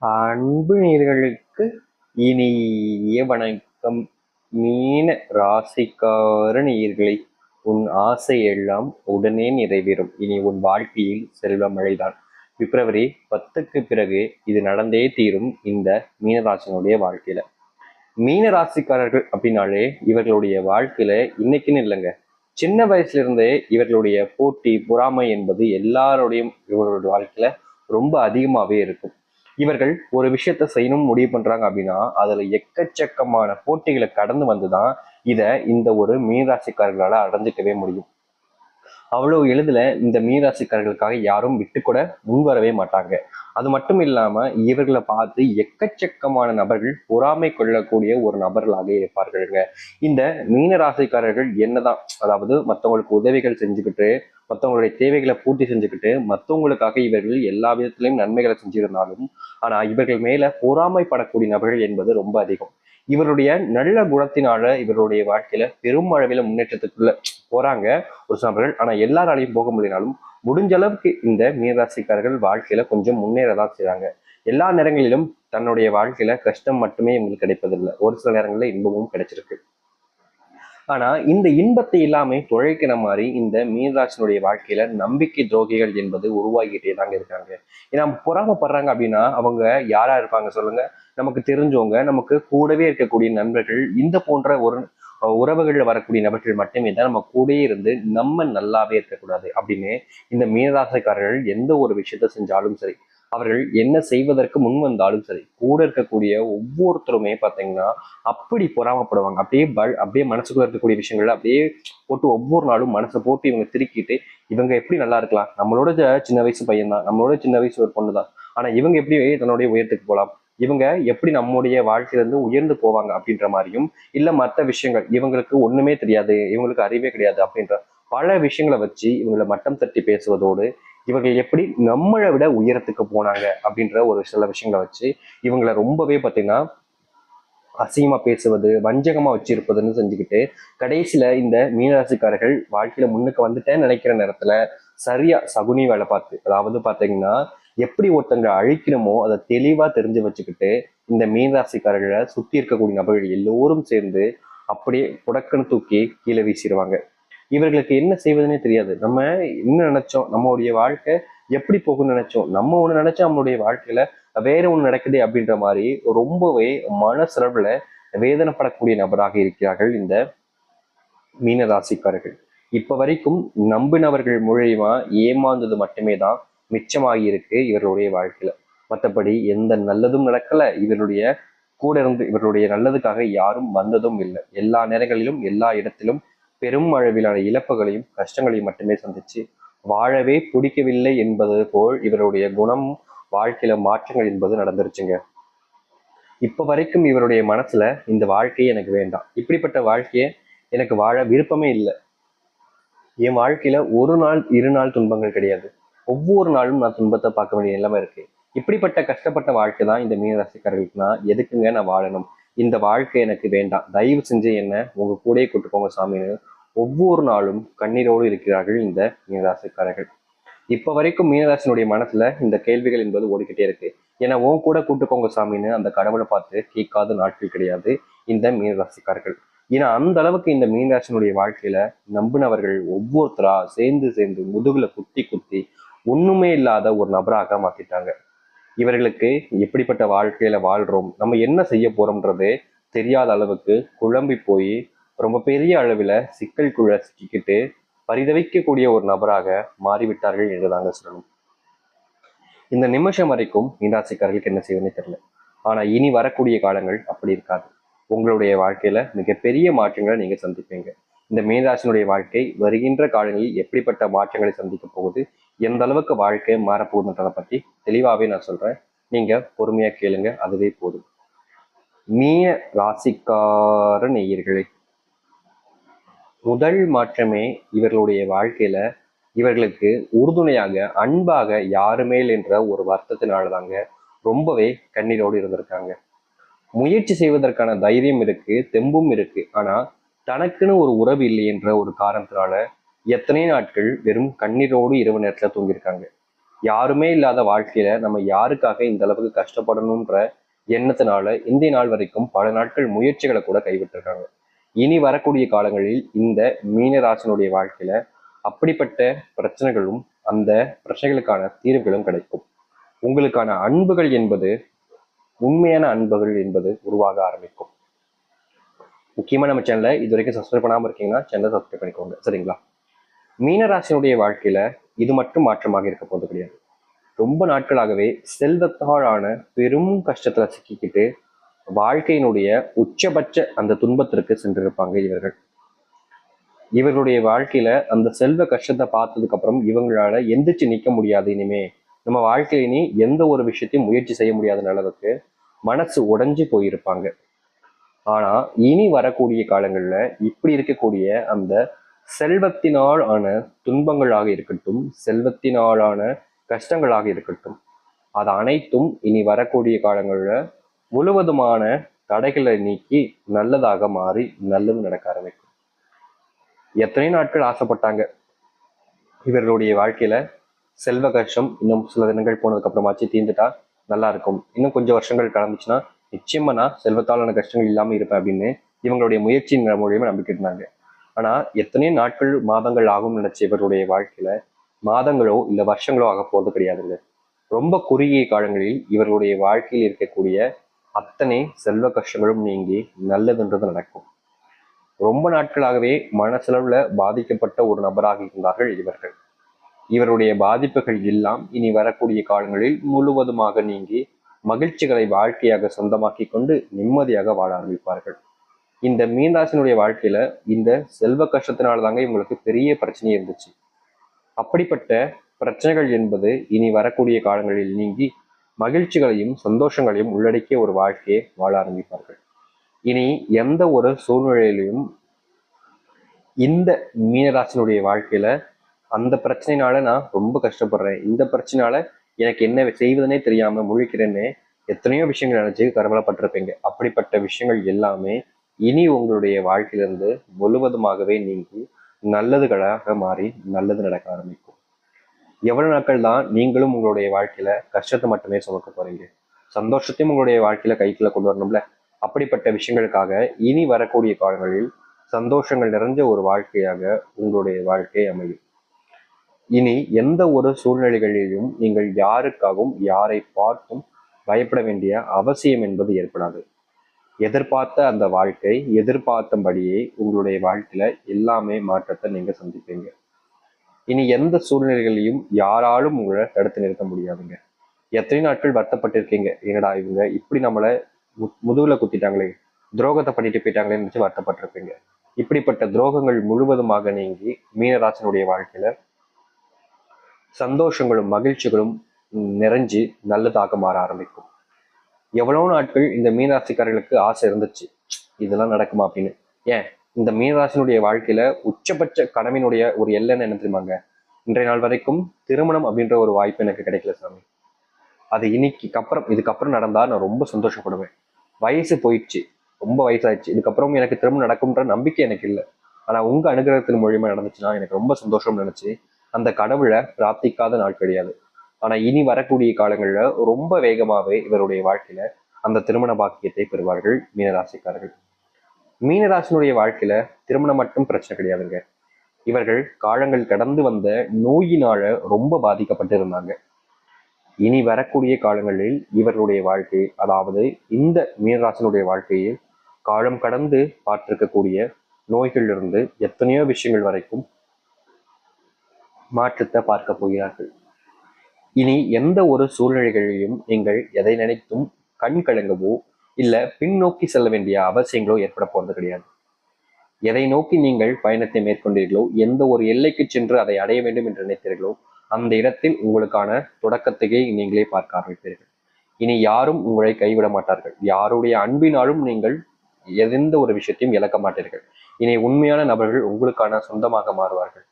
அன்பு நீர்களுக்கு இனிய வணக்கம். மீன ராசிக்கார நீர்களை உன் ஆசை எல்லாம் உடனே நிறைவேறும். இனி உன் வாழ்க்கையில் செல்வ மழைதான். பிப்ரவரி பத்துக்கு பிறகு இது நடந்தே தீரும் இந்த மீனராசினுடைய வாழ்க்கையில. மீன ராசிக்காரர்கள் அப்படின்னாலே இவர்களுடைய வாழ்க்கையில இன்னைக்குன்னு இல்லைங்க. சின்ன வயசுல இருந்தே இவர்களுடைய போட்டி பொறாமை என்பது எல்லாருடையும் இவர்களுடைய வாழ்க்கையில ரொம்ப அதிகமாவே இருக்கும். இவர்கள் ஒரு விஷயத்த செய்யணும் முடிவு பண்றாங்க அப்படின்னா அதுல எக்கச்சக்கமான போட்டிகளை கடந்து வந்துதான் இதை இந்த ஒரு மீனராசிக்காரர்களால அடைஞ்சிக்கவே முடியும். அவ்வளவு எளிதில் இந்த மீனராசிக்காரர்களுக்காக யாரும் விட்டு கூட முன்வரவே மாட்டாங்க. அது மட்டும் இல்லாம இவர்களை பார்த்து எக்கச்சக்கமான நபர்கள் பொறாமை கொள்ளக்கூடிய ஒரு நபர்களாக இருப்பார்கள்ங்க இந்த மீனராசிக்காரர்கள் என்னதான் அதாவது மற்றவங்களுக்கு உதவிகள் செஞ்சுக்கிட்டு மற்றவங்களுடைய தேவைகளை பூர்த்தி செஞ்சுக்கிட்டு மற்றவங்களுக்காக இவர்கள் எல்லா விதத்திலையும் நன்மைகளை செஞ்சிருந்தாலும் ஆனா இவர்கள் மேல பொறாமைப்படக்கூடிய நபர்கள் என்பது ரொம்ப அதிகம். இவருடைய நல்ல குணத்தினால இவருடைய வாழ்க்கையில பெரும் அளவில் முன்னேற்றத்துக்குள்ள போறாங்க ஒரு சில நபர்கள். ஆனா எல்லாராலையும் போக முடியினாலும் முடிஞ்ச அளவுக்கு இந்த மீனராசிக்காரர்கள் வாழ்க்கையில கொஞ்சம் முன்னேறதான் செய்யறாங்க எல்லா நேரங்களிலும் தன்னுடைய வாழ்க்கையில கஷ்டம் மட்டுமே இவங்களுக்கு கிடைப்பதில்லை. ஒரு சில நேரங்களில் இன்பமும் கிடைச்சிருக்கு. ஆனா இந்த இன்பத்தை இல்லாமல் துழைக்கிற மாதிரி இந்த மீனராசினுடைய வாழ்க்கையில நம்பிக்கை துரோகிகள் என்பது உருவாகிட்டே தாங்க இருக்காங்க. ஏன்னா பொறாமப்படுறாங்க அப்படின்னா அவங்க யாரா இருப்பாங்க சொல்லுங்க. நமக்கு தெரிஞ்சவங்க நமக்கு கூடவே இருக்கக்கூடிய நண்பர்கள் இந்த போன்ற ஒரு உறவுகளில் வரக்கூடிய நபர்கள் மட்டுமே தான் நம்ம கூடயே இருந்து நம்ம நல்லாவே இருக்கக்கூடாது அப்படின்னு இந்த மீனராசிக்காரர்கள் எந்த ஒரு விஷயத்த செஞ்சாலும் சரி அவர்கள் என்ன செய்வதற்கு முன் வந்தாலும் சரி கூட இருக்கக்கூடிய ஒவ்வொருத்தருமே பார்த்தீங்கன்னா அப்படி பொறாமப்படுவாங்க. அப்படியே பல் அப்படியே மனசுக்குள்ள இருக்கக்கூடிய விஷயங்கள் அப்படியே போட்டு ஒவ்வொரு நாளும் மனசை போட்டு இவங்க திருக்கிட்டு இவங்க எப்படி நல்லா இருக்கலாம்? நம்மளோட சின்ன வயசு பையன் தான் நம்மளோட சின்ன வயசு ஒரு பொண்ணு தான் ஆனா இவங்க எப்படி தன்னுடைய உயரத்துக்கு போகலாம்? இவங்க எப்படி நம்முடைய வாழ்க்கையிலேருந்து உயர்ந்து போவாங்க அப்படின்ற மாதிரியும் இல்லை மற்ற விஷயங்கள் இவங்களுக்கு ஒண்ணுமே தெரியாது இவங்களுக்கு அறிவே கிடையாது அப்படின்ற பல விஷயங்களை வச்சு இவங்களை மட்டம் தட்டி பேசுவதோடு இவர்கள் எப்படி நம்மளை விட உயரத்துக்கு போனாங்க அப்படின்ற ஒரு சில விஷயங்களை வச்சு இவங்களை ரொம்பவே பார்த்தீங்கன்னா அசிங்கமாக பேசுவது வஞ்சகமாக வச்சிருப்பதுன்னு செஞ்சுக்கிட்டு கடைசியில் இந்த மீனராசிக்காரர்கள் வாழ்க்கையில் முன்னுக்கு வந்துட்டேன்னு நினைக்கிற நேரத்தில் சரியாக சகுனி வேலை பார்த்து அதாவது பார்த்தீங்கன்னா எப்படி ஒருத்தங்க அழிக்கணுமோ அதை தெளிவாக தெரிஞ்சு வச்சுக்கிட்டு இந்த மீனராசிக்காரர்களை சுற்றி இருக்கக்கூடிய நபர்கள் எல்லோரும் சேர்ந்து அப்படியே புடக்கன்னு தூக்கி கீழே வீசிடுவாங்க. இவர்களுக்கு என்ன செய்வதுனே தெரியாது. நம்ம என்ன நினைச்சோம்? நம்மளுடைய வாழ்க்கை எப்படி போகும்னு நினைச்சோம்? நம்ம ஒண்ணு நினைச்சா நம்மளுடைய வாழ்க்கையில வேற ஒண்ணு நடக்குது அப்படின்ற மாதிரி ரொம்பவே மனசளவுல வேதனைப்படக்கூடிய நபராக இருக்கிறார்கள் இந்த மீன ராசிக்காரர்கள் இப்ப வரைக்கும் நம்பினவர்கள் மூலியமா ஏமாந்தது மட்டுமே தான் மிச்சமாகி இருக்கு இவர்களுடைய வாழ்க்கையில. மற்றபடி எந்த நல்லதும் நடக்கல. இவருடைய கூட இருந்து இவருடைய நல்லதுக்காக யாரும் வந்ததும் இல்லை. எல்லா நேரங்களிலும் எல்லா இடத்திலும் பெரும் அளவிலான இழப்புகளையும் கஷ்டங்களையும் மட்டுமே சந்திச்சு வாழவே பிடிக்கவில்லை என்பது போல் இவருடைய குணம் வாழ்க்கையில மாற்றங்கள் என்பது நடந்துருச்சுங்க. இப்ப வரைக்கும் இவருடைய மனசுல இந்த வாழ்க்கையே எனக்கு வேண்டாம். இப்படிப்பட்ட வாழ்க்கையை எனக்கு வாழ விருப்பமே இல்லை. என் வாழ்க்கையில ஒரு நாள் இரு நாள் துன்பங்கள் கிடையாது. ஒவ்வொரு நாளும் நான் துன்பத்தை பார்க்க வேண்டிய நிலைமை இருக்கு. இப்படிப்பட்ட கஷ்டப்பட்ட வாழ்க்கை தான் இந்த மீனராசிக்காரர்களுக்குனா எதுக்குங்க நான் வாழணும்? இந்த வாழ்க்கை எனக்கு வேண்டாம். தயவு செஞ்சு என்ன உங்க கூடயே கூட்டு போங்க சாமின்னு ஒவ்வொரு நாளும் கண்ணீரோடு இருக்கிறார்கள் இந்த மீனராசிக்காரர்கள். இப்ப வரைக்கும் மீனராசினுடைய மனசுல இந்த கேள்விகள் என்பது ஓடிக்கிட்டே இருக்கு. ஏன்னா உன் கூட கூட்டுக்கோங்க சாமின்னு அந்த கடவுளை பார்த்து கேட்காத நாட்கள் கிடையாது இந்த மீனராசிக்காரர்கள். ஏன்னா அந்த அளவுக்கு இந்த மீனராசினுடைய வாழ்க்கையில நம்பினவர்கள் ஒவ்வொருத்தரா சேர்ந்து சேர்ந்து முதுகுல குத்தி குத்தி ஒண்ணுமே இல்லாத ஒரு நபராக மாத்திட்டாங்க. இவர்களுக்கு எப்படிப்பட்ட வாழ்க்கையில வாழ்றோம்? நம்ம என்ன செய்ய போறோம்ன்றதே தெரியாத அளவுக்கு குழம்பி போய் ரொம்ப பெரிய அளவில் சிக்கல்குள்ள சிக்கிக்கிட்டு பரிதவிக்கக்கூடிய ஒரு நபராக மாறிவிட்டார்கள் என்று தாங்க சொல்லணும். இந்த நிமிஷம் வரைக்கும் மீனாட்சிக்காரர்களுக்கு என்ன செய்வதுன்னு தெரியல. ஆனா இனி வரக்கூடிய காலங்கள் அப்படி இருக்காது. உங்களுடைய வாழ்க்கையில மிகப்பெரிய மாற்றங்களை நீங்க சந்திப்பீங்க. இந்த மீனராசினுடைய வாழ்க்கை வருகின்ற காலங்களில் எப்படிப்பட்ட மாற்றங்களை சந்திக்க போகுது? எந்த அளவுக்கு வாழ்க்கை மாறப்போகுதுன்றதை பத்தி தெளிவாகவே நான் சொல்றேன். நீங்க பொறுமையா கேளுங்க அதுவே போதும். மீன ராசிக்கார நேயர்களே முதல் மாற்றமே இவர்களுடைய வாழ்க்கையில இவர்களுக்கு உறுதுணையாக அன்பாக யாருமேல் என்ற ஒரு வருத்தத்தினால தாங்க ரொம்பவே கண்ணீரோடு இருந்திருக்காங்க. முயற்சி செய்வதற்கான தைரியம் இருக்கு தெம்பும் இருக்கு. ஆனா தனக்குன்னு ஒரு உறவு இல்லை என்ற ஒரு காரணத்தினால எத்தனை நாட்கள் வெறும் கண்ணீரோடு இரவு நேரத்தில் தூங்கியிருக்காங்க? யாருமே இல்லாத வாழ்க்கையில நம்ம யாருக்காக இந்த அளவுக்கு கஷ்டப்படணுன்ற எண்ணத்தினால இந்திய நாள் வரைக்கும் பல நாட்கள் முயற்சிகளை கூட கைவிட்டிருக்காங்க. இனி வரக்கூடிய காலங்களில் இந்த மீனராசனுடைய வாழ்க்கையில அப்படிப்பட்ட பிரச்சனைகளும் அந்த பிரச்சனைகளுக்கான தீர்வுகளும் கிடைக்கும். உங்களுக்கான அன்புகள் என்பது உண்மையான அன்புகள் என்பது உருவாக ஆரம்பிக்கும். முக்கியமா நம்ம சேனலை இது வரைக்கும் சப்ஸ்கிரைப் பண்ணாம இருக்கீங்கன்னா சேனலை சப்ஸ்கிரைப் பண்ணிக்கோங்க. சரிங்களா? மீனராசினுடைய வாழ்க்கையில இது மட்டும் மாற்றமாக இருக்க போது கிடையாது. ரொம்ப நாட்களாகவே செல்வத்தாழான பெரும் கஷ்டத்துல சிக்கிக்கிட்டு வாழ்க்கையினுடைய உச்சபட்ச அந்த துன்பத்திற்கு சென்றிருப்பாங்க இவர்கள். இவர்களுடைய வாழ்க்கையில அந்த செல்வ கஷ்டத்தை பார்த்ததுக்கு அப்புறம் இவங்களால எந்திரிச்சு நிக்க முடியாது இனிமே. நம்ம வாழ்க்கையில இனி எந்த ஒரு விஷயத்தையும் முயற்சி செய்ய முடியாத அளவுக்கு மனசு உடைஞ்சு போயிருப்பாங்க. ஆனா இனி வரக்கூடிய காலங்கள்ல இப்படி இருக்கக்கூடிய அந்த செல்வத்தினால் ஆன துன்பங்களாக இருக்கட்டும் செல்வத்தினாலான கஷ்டங்களாக இருக்கட்டும் அது அனைத்தும் இனி வரக்கூடிய காலங்களில் முழுவதுமான தடைகளை நீக்கி நல்லதாக மாறி நல்லது நடக்க ஆரம்பிக்கும். எத்தனை நாட்கள் ஆசைப்பட்டாங்க. இவர்களுடைய வாழ்க்கையில செல்வ கஷ்டம் இன்னும் சில தினங்கள் போனதுக்கு அப்புறமாச்சு தீர்ந்துட்டா நல்லா இருக்கும். இன்னும் கொஞ்சம் வருஷங்கள் கலந்துச்சுன்னா நிச்சயமா நான் செல்வத்தாலான கஷ்டங்கள் இல்லாமல் இருப்பேன் அப்படின்னு இவங்களுடைய முயற்சியின் மூலியமா நம்பிக்கிட்டு இருந்தாங்க. ஆனா எத்தனையோ நாட்கள் மாதங்கள் ஆகும் நினைச்ச இவருடைய வாழ்க்கையில மாதங்களோ இல்ல வருஷங்களோ ஆக போகிறது கிடையாதுங்க. ரொம்ப குறுகிய காலங்களில் இவர்களுடைய வாழ்க்கையில் இருக்கக்கூடிய அத்தனை செல்வ கஷ்டங்களும் நீங்கி நல்லதுன்றது நடக்கும். ரொம்ப நாட்களாகவே மனசளவுல பாதிக்கப்பட்ட ஒரு நபராக இருந்தார்கள் இவர்கள். இவருடைய பாதிப்புகள் எல்லாம் இனி வரக்கூடிய காலங்களில் முழுவதுமாக நீங்கி மகிழ்ச்சிகளை வாழ்க்கையாக சொந்தமாக்கி கொண்டு நிம்மதியாக வாழ ஆரம்பிப்பார்கள். இந்த மீனராசினுடைய வாழ்க்கையில இந்த செல்வ கஷ்டத்தினால தாங்க இவங்களுக்கு பெரிய பிரச்சனை இருந்துச்சு. அப்படிப்பட்ட பிரச்சனைகள் என்பது இனி வரக்கூடிய காலங்களில் நீங்கி மகிழ்ச்சிகளையும் சந்தோஷங்களையும் உள்ளடக்கிய ஒரு வாழ்க்கையை வாழ ஆரம்பிப்பார்கள். இனி எந்த ஒரு சூழ்நிலையிலையும் இந்த மீனராசினுடைய வாழ்க்கையில அந்த பிரச்சனைனால நான் ரொம்ப கஷ்டப்படுறேன். இந்த பிரச்சனைனால எனக்கு என்ன செய்வதுனே தெரியாம முழிக்கிறேன்னு எத்தனையோ விஷயங்கள் நினைச்சு கவலைப்பட்டிருப்பீங்க அப்படிப்பட்ட விஷயங்கள் எல்லாமே இனி உங்களுடைய வாழ்க்கையிலிருந்து முழுவதுமாகவே நீங்கி நல்லதுகளாக மாறி நல்லது நடக்க ஆரம்பிக்கும். எவ்வளவு நாட்கள் தான் நீங்களும் உங்களுடைய வாழ்க்கையில கஷ்டத்தை மட்டுமே சுமக்க போறீங்க. சந்தோஷத்தையும் உங்களுடைய வாழ்க்கையில கைக்குள்ள கொண்டு வரணும்ல. அப்படிப்பட்ட விஷயங்களுக்காக இனி வரக்கூடிய காலங்களில் சந்தோஷங்கள் நிறைஞ்ச ஒரு வாழ்க்கையாக உங்களுடைய வாழ்க்கை அமையும். இனி எந்த ஒரு சூழ்நிலைகளிலும் நீங்கள் யாருக்காகவும் யாரை பார்த்தும் பயப்பட வேண்டிய அவசியம் என்பது ஏற்படாது. எதிர்பார்த்த அந்த வாழ்க்கை எதிர்பார்த்தபடியே உங்களுடைய வாழ்க்கையில எல்லாமே மாற்றத்தை நீங்க சந்திப்பீங்க. இனி எந்த சூழ்நிலைகளையும் யாராலும் உங்களை தடுத்து நிறுத்த முடியாதுங்க. எத்தனை நாட்கள் வருத்தப்பட்டிருக்கீங்க? என்னடா இவங்க இப்படி நம்மளை மு- முதுகுல குத்திட்டாங்களே துரோகத்தை பண்ணிட்டு போயிட்டாங்களேன்னு நினைச்சு வருத்தப்பட்டிருப்பீங்க. இப்படிப்பட்ட துரோகங்கள் முழுவதுமாக நீங்கி மீனராசனுடைய வாழ்க்கையில சந்தோஷங்களும் மகிழ்ச்சிகளும் நிறைஞ்சு நல்லதாக மாற ஆரம்பிக்கும். எவ்வளவு நாட்கள் இந்த மீனராசிக்காரர்களுக்கு ஆசை இருந்துச்சு? இதெல்லாம் நடக்குமா அப்படின்னு. ஏன்? இந்த மீனராசினுடைய வாழ்க்கையில உச்சபட்ச கடமையினுடைய ஒரு எல்லைன்னு என்ன தெரியுமாங்க? இன்றைய நாள் வரைக்கும் திருமணம் அப்படின்ற ஒரு வாய்ப்பு எனக்கு கிடைக்கல சாமி. அது இன்னைக்கு அப்புறம் இதுக்கப்புறம் நடந்தா நான் ரொம்ப சந்தோஷப்படுவேன். வயசு போயிடுச்சு. ரொம்ப வயசாயிடுச்சு. இதுக்கப்புறம் எனக்கு திருமணம் நடக்கும்ன்ற நம்பிக்கை எனக்கு இல்லை. ஆனா உங்க அனுகிரகத்தின் மூலியமா நடந்துச்சுன்னா எனக்கு ரொம்ப சந்தோஷம் நினைச்சு அந்த கடவுளை பிரார்த்திக்காத நாள் கிடையாது. ஆனா இனி வரக்கூடிய காலங்கள்ல ரொம்ப வேகமாவே இவருடைய வாழ்க்கையில அந்த திருமண பாக்கியத்தை பெறுவார்கள் மீனராசிக்காரர்கள். மீனராசினுடைய வாழ்க்கையில திருமணம் மட்டும் பிரச்சனை கிடையாதுங்க. இவர்கள் காலங்கள் கடந்து வந்த நோயினால ரொம்ப பாதிக்கப்பட்டு இருந்தாங்க. இனி வரக்கூடிய காலங்களில் இவர்களுடைய வாழ்க்கை அதாவது இந்த மீனராசினுடைய வாழ்க்கையில் காலம் கடந்து பார்த்திருக்கக்கூடிய நோய்களிலிருந்து எத்தனையோ விஷயங்கள் வரைக்கும் மாற்றத்தை பார்க்க போகிறார்கள். இனி எந்த ஒரு சூழ்நிலைகளிலும் நீங்கள் எதை நினைத்தும் கண் கலங்கவோ இல்லை பின்னோக்கி செல்ல வேண்டிய அவசியங்களோ ஏற்பட போகிறது கிடையாது. எதை நோக்கி நீங்கள் பயணத்தை மேற்கொண்டீர்களோ எந்த ஒரு எல்லைக்கு சென்று அதை அடைய வேண்டும் என்று நினைத்தீர்களோ அந்த இடத்தில் உங்களுக்கான தொடக்கத்தையே நீங்களே பார்க்க ஆரம்பிப்பீர்கள். இனி யாரும் உங்களை கைவிட மாட்டார்கள். யாருடைய அன்பினாலும் நீங்கள் எந்த ஒரு விஷயத்தையும் இழக்க மாட்டீர்கள். இனி உண்மையான நபர்கள் உங்களுக்கான சொந்தமாக மாறுவார்கள்.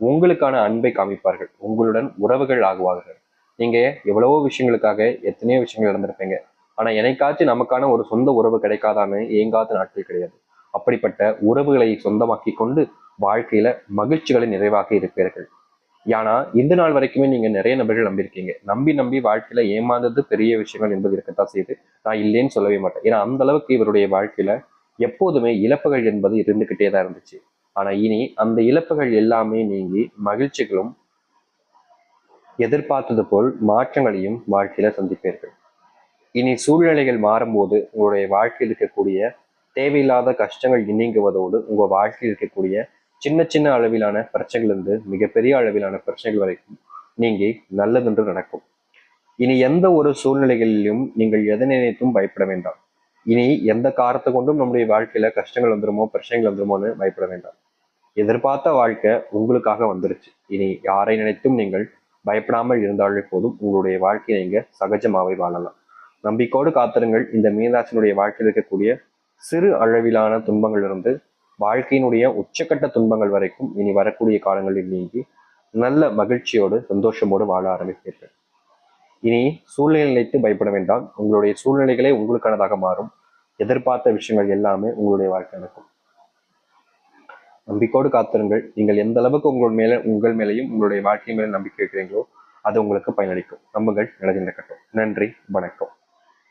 உங்களுக்கான அன்பை காமிப்பார்கள். உங்களுடன் உறவுகள் ஆகுவார்கள். நீங்கள் எவ்வளவோ விஷயங்களுக்காக எத்தனையோ விஷயங்கள் இழந்திருப்பீங்க ஆனா எனக்காச்சும் நமக்கான ஒரு சொந்த உறவு கிடைக்காதான்னு ஏங்காத நாட்கள் கிடையாது. அப்படிப்பட்ட உறவுகளை சொந்தமாக்கி கொண்டு வாழ்க்கையில மகிழ்ச்சிகளை நிறைவாக இருப்பீர்கள். ஏன்னா இந்த நாள் வரைக்குமே நீங்க நிறைய நபர்கள் நம்பியிருக்கீங்க. நம்பி நம்பி வாழ்க்கையில ஏமாந்தது பெரிய விஷயங்கள் என்பது இருக்கத்தான் செய்யுது. நான் இல்லைன்னு சொல்லவே மாட்டேன். ஏன்னா அந்த அளவுக்கு இவருடைய வாழ்க்கையில எப்போதுமே இழப்புகள் என்பது இருந்துகிட்டே தான் இருந்துச்சு. ஆனா இனி அந்த இழப்புகள் எல்லாமே நீங்கி மகிழ்ச்சிகளும் எதிர்பார்த்தது போல் மாற்றங்களையும் வாழ்க்கையில சந்திப்பீர்கள். இனி சூழ்நிலைகள் மாறும்போது உங்களுடைய வாழ்க்கையில் இருக்கக்கூடிய தேவையில்லாத கஷ்டங்கள் நீங்குவதோடு உங்க வாழ்க்கையில் இருக்கக்கூடிய சின்ன சின்ன அளவிலான பிரச்சனைகளிலிருந்து மிகப்பெரிய அளவிலான பிரச்சனைகள் வரைக்கும் நீங்கி நல்லதென்று நடக்கும். இனி எந்த ஒரு சூழ்நிலைகளிலும் நீங்கள் எதை நினைத்தும் பயப்பட வேண்டாம். இனி எந்த காரணத்தை கொண்டும் நம்முடைய வாழ்க்கையில கஷ்டங்கள் வந்துருமோ பிரச்சனைகள் வந்துருமோன்னு பயப்பட வேண்டாம். எதிர்பார்த்த வாழ்க்கை உங்களுக்காக வந்துருச்சு. இனி யாரை நினைத்தும் நீங்கள் பயப்படாமல் இருந்தாலே போதும். உங்களுடைய வாழ்க்கையை நீங்கள் சகஜமாவே வாழலாம். நம்பிக்கோடு காத்திருங்கள். இந்த மீனராசினுடைய வாழ்க்கையில் இருக்கக்கூடிய சிறு அளவிலான துன்பங்களிலிருந்து வாழ்க்கையினுடைய உச்சக்கட்ட துன்பங்கள் வரைக்கும் இனி வரக்கூடிய காலங்களில் நீங்கி நல்ல மகிழ்ச்சியோடு சந்தோஷமோடு வாழ ஆரம்பிப்பீர்கள். இனி சூழ்நிலை நிலைத்து பயப்பட வேண்டாம். உங்களுடைய சூழ்நிலைகளே உங்களுக்கானதாக மாறும். எதிர்பார்த்த விஷயங்கள் எல்லாமே உங்களுடைய வாழ்க்கை நடக்கும். நம்பிக்கோடு காத்திருங்கள். நீங்கள் எந்த அளவுக்கு உங்கள் மேல உங்கள் மேலையும் உங்களுடைய வாழ்க்கை மேலே நம்பிக்கை வைக்கிறீங்களோ அது உங்களுக்கு பயனளிக்கும். நம்புங்கள் நடந்து நடக்கட்டும் நன்றி வணக்கம்.